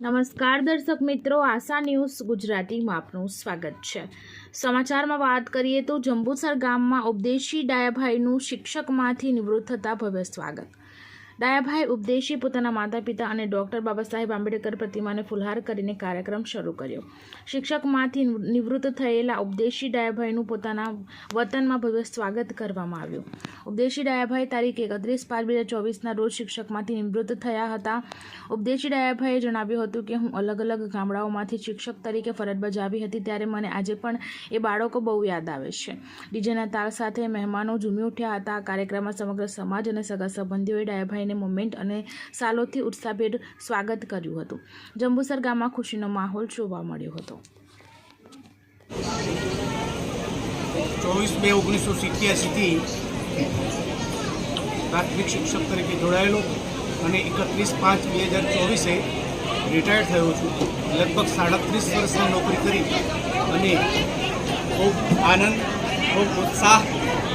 નમસ્કાર દર્શક મિત્રો, આશા ન્યૂઝ ગુજરાતીમાં આપનું સ્વાગત છે. સમાચારમાં વાત કરીએ તો જંબુસર ગામમાં ઉપદેશી ડાયાભાઈનું શિક્ષકમાંથી નિવૃત્ત થતા ભવ્ય સ્વાગત. ડાયાભાઈ ઉપદેશી પોતાના માતા પિતા અને ડૉક્ટર બાબા સાહેબ આંબેડકર પ્રતિમાને ફુલહાર કરીને કાર્યક્રમ શરૂ કર્યો. શિક્ષકમાંથી નિવૃત્ત થયેલા ઉપદેશી ડાયાભાઈનું પોતાના વતનમાં ભવ્ય સ્વાગત કરવામાં આવ્યું. ઉપદેશી ડાયાભાઈ તારીખ એકત્રીસ પાંચ બે હજાર ચોવીસના રોજ શિક્ષકમાંથી નિવૃત્ત થયા હતા. ઉપદેશી ડાયાભાઈએ જણાવ્યું હતું કે, હું અલગ અલગ ગામડાઓમાંથી શિક્ષક તરીકે ફરજ બજાવી હતી ત્યારે મને આજે પણ એ બાળકો બહુ યાદ આવે છે. ડીજેના તાલ સાથે મહેમાનો ઝૂમી ઉઠ્યા હતા. આ કાર્યક્રમમાં સમગ્ર સમાજ અને સગા સંબંધીઓએ ડાયાભાઈને મોમેન્ટ અને સાલોથી ઉત્સાહભેર સ્વાગત કર્યું હતું. જંબુસર ગામમાં ખુશીનો માહોલ જોવા મળ્યો હતો. ચોવીસ બે ઓગણીસો સિત્યાસીથી પ્રાથમિક શિક્ષક તરીકે જોડાયેલો અને એકત્રીસ પાંચ બે હજાર ચોવીસે રિટાયર થયો છું. લગભગ સાડત્રીસ વર્ષની નોકરી કરી અને ખૂબ આનંદ, ખૂબ ઉત્સાહ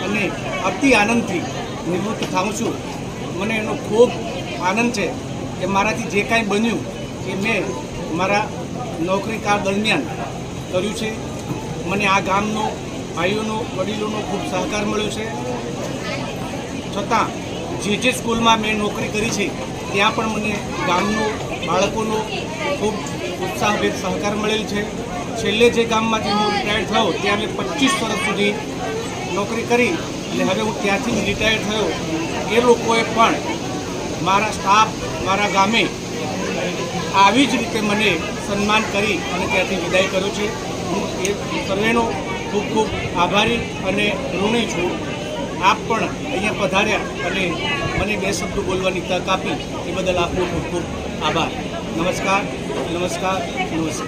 અને અતિ આનંદથી નિવૃત્ત થાઉં છું. મને એનો ખૂબ આનંદ છે કે મારાથી જે કાંઈ બન્યું એ મેં મારા નોકરી કાળ દરમિયાન કર્યું છે. મને આ ગામનો, ભાઈઓનો, વડીલોનો ખૂબ સહકાર મળ્યો છે. છતાં જે જે સ્કૂલમાં મેં નોકરી કરી છે, ત્યાં પણ મને ગામનો, બાળકોનો ખૂબ ઉત્સાહભેર સહકાર મળેલ છે. છેલ્લે જે ગામમાંથી હું રિટાયર્ડ થયો, ત્યાં મેં પચીસ વર્ષ સુધી નોકરી કરી અને હવે હું ત્યાંથી રિટાયર થયો. એ લોકોએ પણ મારા સ્ટાફ, મારા ગામે આવી જ રીતે મને સન્માન કરી અને ત્યાંથી વિદાય કર્યો છે. હું એ સર્વેનો ખૂબ ખૂબ આભારી અને ઋણી છું. આપ પણ અહીંયા પધાર્યા અને મને બે શબ્દો બોલવાની તક આપી. એ બદલ આપનો ખૂબ ખૂબ આભાર. નમસ્કાર નમસ્કાર નમસ્કાર.